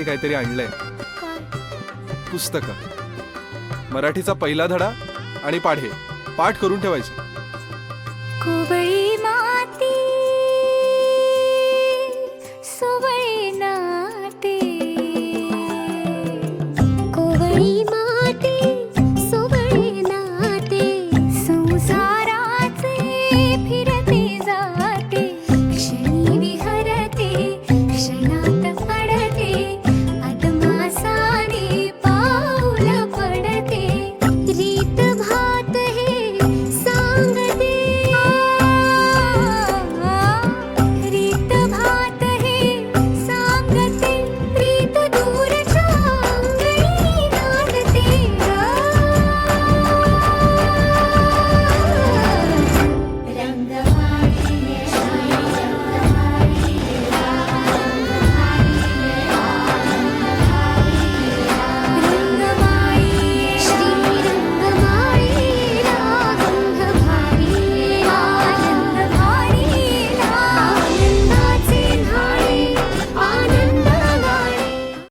काहीतरी आणलंय. पुस्तक. मराठीचा पहिला धडा आणि पाढे. पाठ करून ठेवायचे.